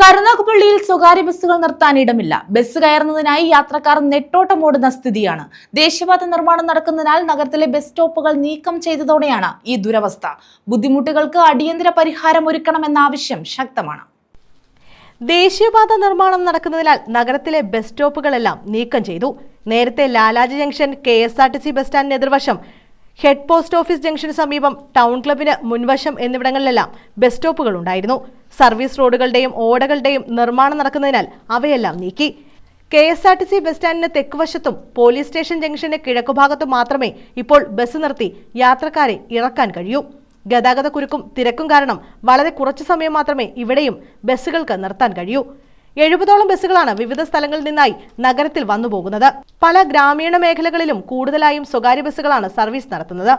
കരുനാഗപ്പള്ളിയിൽ സ്വകാര്യ ബസ്സുകൾ നിർത്താൻ ഇടമില്ല. ബസ് കയറുന്നതിനായി യാത്രക്കാർ നെട്ടോട്ടമോടുന്ന സ്ഥിതിയാണ്. ദേശീയപാത നിർമ്മാണം നടക്കുന്നതിനാൽ നഗരത്തിലെ ബസ് സ്റ്റോപ്പുകൾ നീക്കം ചെയ്തതോടെയാണ് ഈ ദുരവസ്ഥ. ബുദ്ധിമുട്ടുകൾക്ക് അടിയന്തര പരിഹാരം ഒരുക്കണമെന്ന ആവശ്യം ശക്തമാണ്. ദേശീയപാത നിർമ്മാണം നടക്കുന്നതിനാൽ നഗരത്തിലെ ബസ് സ്റ്റോപ്പുകളെല്ലാം നീക്കം ചെയ്തു. നേരത്തെ Lalaji junction K S R T C bus സ്റ്റാൻഡിന് എതിർവശം ഹെഡ് പോസ്റ്റ് ഓഫീസ് ജംഗ്ഷന് സമീപം ടൗൺ ക്ലബിന് മുൻവശം എന്നിവിടങ്ങളിലെല്ലാം ബസ് സ്റ്റോപ്പുകൾ ഉണ്ടായിരുന്നു. സർവീസ് റോഡുകളുടെയും ഓടകളുടെയും നിർമ്മാണം നടക്കുന്നതിനാൽ അവയെല്ലാം നീക്കി. K S R T C bus സ്റ്റാൻഡിന് തെക്കുവശത്തും പോലീസ് സ്റ്റേഷൻ ജംഗ്ഷന്റെ കിഴക്കുഭാഗത്തും മാത്രമേ ഇപ്പോൾ ബസ് നിർത്തി യാത്രക്കാരെ ഇറക്കാൻ കഴിയൂ. ഗതാഗത കുരുക്കും തിരക്കും കാരണം വളരെ കുറച്ചു സമയം മാത്രമേ ഇവിടെയും ബസ്സുകൾക്ക് നിർത്താൻ കഴിയൂ. എഴുപതോളം ബസ്സുകളാണ് വിവിധ സ്ഥലങ്ങളിൽ നിന്നായി നഗരത്തിൽ വന്നുപോകുന്നത് പല ഗ്രാമീണ മേഖലകളിലും കൂടുതലായും സ്വകാര്യ ബസ്സുകളാണ് സർവീസ് നടത്തുന്നത്.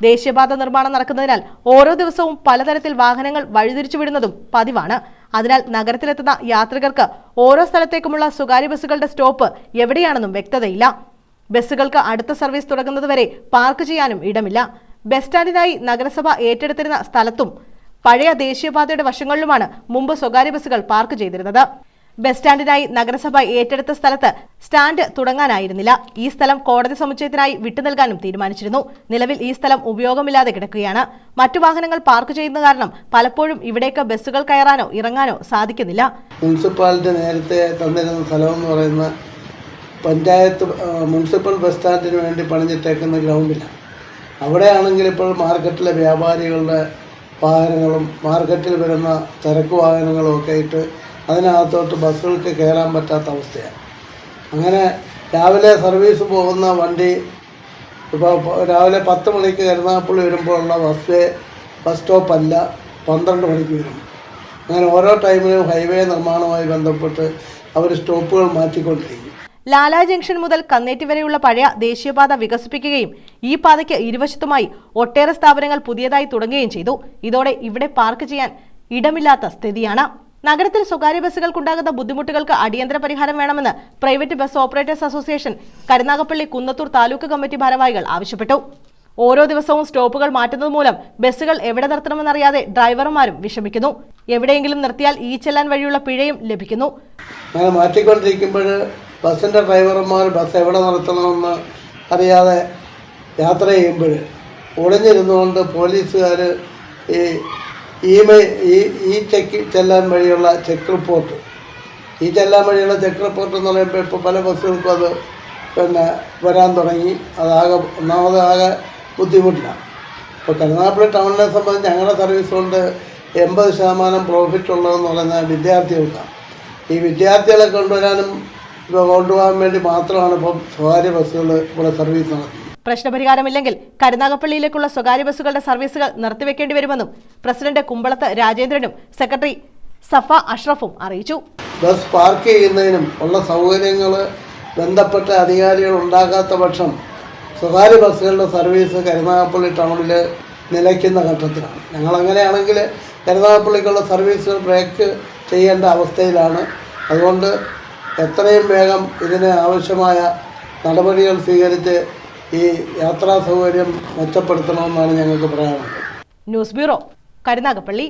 ദേശീയപാത നിർമ്മാണം നടക്കുന്നതിനാൽ ഓരോ ദിവസവും പലതരത്തിൽ വാഹനങ്ങൾ വഴിതിരിച്ചുവിടുന്നതും പതിവാണ്. അതിനാൽ നഗരത്തിലെത്തുന്ന യാത്രികർക്ക് ഓരോ സ്ഥലത്തേക്കുമുള്ള സ്വകാര്യ ബസ്സുകളുടെ സ്റ്റോപ്പ് എവിടെയാണെന്നും വ്യക്തതയില്ല. ബസ്സുകൾക്ക് അടുത്ത സർവീസ് തുടങ്ങുന്നതുവരെ പാർക്ക് ചെയ്യാനും ഇടമില്ല. ബസ് സ്റ്റാൻഡിനായി നഗരസഭ ഏറ്റെടുത്തിരുന്ന സ്ഥലത്തും പഴയ ദേശീയപാതയുടെ വശങ്ങളിലുമാണ് മുമ്പ് സ്വകാര്യ ബസ്സുകൾ പാർക്ക് ചെയ്തിരുന്നത്. ബസ് സ്റ്റാൻഡിനായി നഗരസഭ ഏറ്റെടുത്ത സ്ഥലത്ത് സ്റ്റാൻഡ് തുടങ്ങാനായിരുന്നില്ല. ഈ സ്ഥലം കോടതി സമുച്ചയത്തിനായി വിട്ടു നൽകാനും തീരുമാനിച്ചിരുന്നു. നിലവിൽ ഈ സ്ഥലം ഉപയോഗമില്ലാതെ കിടക്കുകയാണ്. മറ്റു വാഹനങ്ങൾ പാർക്ക് ചെയ്യുന്ന കാരണം പലപ്പോഴും ഇവിടേക്ക് ബസ്സുകൾ കയറാനോ ഇറങ്ങാനോ സാധിക്കുന്നില്ല. മുനിസിപ്പാലിറ്റി നേരത്തെ തന്നിരുന്ന സ്ഥലമെന്ന് പറയുന്ന പഞ്ചായത്ത് മുനിസിപ്പൽ ബസ് സ്റ്റാൻഡിന് വേണ്ടി പണിഞ്ഞിട്ടേക്കുന്ന ഗ്രൗണ്ടിലാണ് അവിടെയാണെങ്കിൽ ഇപ്പോൾ മാർക്കറ്റിലെ വ്യാപാരികളുടെ വാഹനങ്ങളും മാർക്കറ്റിൽ വരുന്ന ചരക്ക് വാഹനങ്ങളും ഒക്കെ ആയിട്ട് അതിനകത്തോട്ട് ബസ്സുകൾക്ക് കയറാൻ പറ്റാത്ത അവസ്ഥയാണ്. അങ്ങനെ രാവിലെ സർവീസ് പോകുന്ന വണ്ടി ഇപ്പോൾ രാവിലെ പത്ത് മണിക്ക് കരുനാഗപ്പള്ളി വരുമ്പോഴുള്ള ബസ് ബസ് സ്റ്റോപ്പല്ല പന്ത്രണ്ട് മണിക്ക് വരും. അങ്ങനെ ഓരോ ടൈമിലും ഹൈവേ നിർമ്മാണവുമായി ബന്ധപ്പെട്ട് അവർ സ്റ്റോപ്പുകൾ മാറ്റിക്കൊണ്ടിരിക്കും. ലാലാ ജംഗ്ഷൻ മുതൽ കന്നേറ്റി വരെയുള്ള പഴയ ദേശീയപാത വികസിപ്പിക്കുകയും ഈ പാതയ്ക്ക് ഇരുവശത്തുമായി ഒട്ടേറെ സ്ഥാപനങ്ങൾ പുതിയതായി തുടങ്ങുകയും ചെയ്തു. ഇതോടെ ഇവിടെ പാർക്ക് ചെയ്യാൻ ഇടമില്ലാത്ത സ്ഥിതിയാണ്. നഗരത്തിൽ സ്വകാര്യ ബസ്സുകൾക്കുണ്ടാകുന്ന ബുദ്ധിമുട്ടുകൾക്ക് അടിയന്തര പരിഹാരം വേണമെന്ന് private bus operators association Karunagappally Kunnathur taluk committee ഭാരവാഹികൾ ആവശ്യപ്പെട്ടു. ഓരോ ദിവസവും സ്റ്റോപ്പുകൾ മാറ്റുന്നത് മൂലം ബസ്സുകൾ എവിടെ നിർത്തണമെന്നറിയാതെ ഡ്രൈവർമാരും വിഷമിക്കുന്നു. എവിടെയെങ്കിലും നിർത്തിയാൽ ഈ ചെല്ലാൻ വഴിയുള്ള പിഴയും ലഭിക്കുന്നു. അങ്ങനെ ഡ്രൈവർമാർ ബസ് എവിടെ നിർത്തണമെന്ന് അറിയാതെ യാത്ര ചെയ്യുമ്പോൾ ഒളിഞ്ഞിരുന്നുകൊണ്ട് പോലീസുകാർ ഈ ഇമെയിൽ ഈ ഈ ചെക്ക് ചെല്ലാൻ വഴിയുള്ള ചെക്ക് റിപ്പോർട്ട്. ഈ ചെല്ലാൻ വഴിയുള്ള ചെക്ക് റിപ്പോർട്ട് എന്ന് പറയുമ്പോൾ ഇപ്പോൾ പല ബസ്സുകൾക്കും അത് പിന്നെ വരാൻ തുടങ്ങി. അതാകെ ഒന്നാമത് ആകെ ബുദ്ധിമുട്ടിലാണ്. ഇപ്പോൾ കരുനാഗപ്പള്ളി ടൗണിനെ സംബന്ധിച്ച് ഞങ്ങളുടെ സർവീസ് കൊണ്ട് എൺപത് ശതമാനം പ്രോഫിറ്റ് ഉള്ളതെന്ന് പറയുന്ന വിദ്യാർത്ഥികൾക്കാണ്. ഈ വിദ്യാർത്ഥികളെ കൊണ്ടുവരാനും കൊണ്ടുപോകാൻ വേണ്ടി മാത്രമാണ് ഇപ്പം സ്വകാര്യ ബസ്സുകൾ ഇവിടെ സർവീസ് നടത്തുന്നത്. പ്രശ്നപരിഹാരമില്ലെങ്കിൽ കരുനാഗപ്പള്ളിയിലേക്കുള്ള സ്വകാര്യ ബസ്സുകളുടെ സർവീസുകൾ നിർത്തിവെക്കേണ്ടി വരുമെന്നും പ്രസിഡന്റ് കുമ്പളത്ത് രാജേന്ദ്രനും സെക്രട്ടറി സഫ അഷ്റഫും അറിയിച്ചു. ബസ് പാർക്ക് ചെയ്യുന്നതിനും ഉള്ള സൗകര്യങ്ങൾ ബന്ധപ്പെട്ട അധികാരികൾ ഉണ്ടാകാത്ത പക്ഷം സ്വകാര്യ ബസ്സുകളുടെ സർവീസ് കരുനാഗപ്പള്ളി ടൗണിൽ നിലയ്ക്കുന്ന ഘട്ടത്തിലാണ്. ഞങ്ങളങ്ങനെയാണെങ്കിൽ കരുനാഗപ്പള്ളിക്കുള്ള സർവീസുകൾ ബ്രേക്ക് ചെയ്യേണ്ട അവസ്ഥയിലാണ്. അതുകൊണ്ട് എത്രയും വേഗം ഇതിന് ആവശ്യമായ നടപടികൾ സ്വീകരിച്ച് ഈ യാത്രാ സൗകര്യം മെച്ചപ്പെടുത്തണമെന്നാണ് ഞങ്ങൾക്ക് പറയാനുള്ളത്. News bureau Karunagappally.